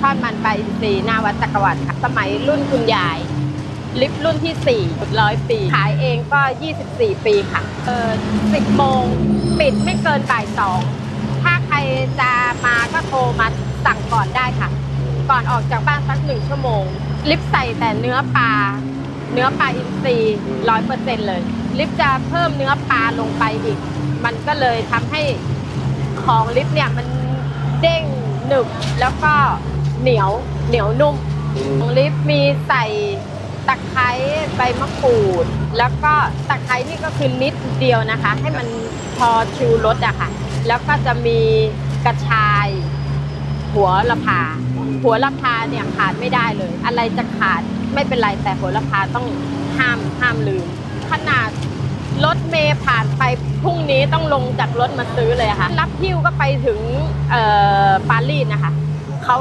ทอดมันปลาอินทรีหน้าวัดจักรวรรดิค่ะ สมัยรุ่นคุณยาย ลิฟต์รุ่นที่4ร้อยปี ขายเองก็ 24 ปีค่ะ เออ10โมงปิดไม่เกินบ่ายสองถ้าใครจะมาก็โทรมาสั่งก่อนได้ค่ะ ก่อนออกจากบ้านสักหนึ่งชั่วโมง ลิฟต์ใส่แต่เนื้อปลาเนื้อปลาอินทรีย์ร้อยเปอร์เซ็นต์เลย ลิฟต์จะเพิ่มเนื้อปลาลงไปอีก มันก็เลยทำให้ของลิฟต์เนี่ยมันเด้งหนึบแล้วก็ เหนียวเหนียวนุ่มของลิฟต์มีใส่ตะไคร้ใบมะกรูด แล้วก็ตะไคร้นี่ก็คือนิดเดียวนะคะ ให้มันพอชูรสอะค่ะ แล้วก็จะมีกระชาย หัวละพา หัวละพาเนี่ยขาดไม่ได้เลย อะไรจะขาดไม่เป็นไรแต่หัวละพาต้องห้ามห้ามลืม ขนาดรถเมย์ผ่านไปพรุ่งนี้ต้องลงจากรถมาซื้อเลยอะค่ะ รับหิ้วก็ไปถึงเอ่อปารีสนะคะเขา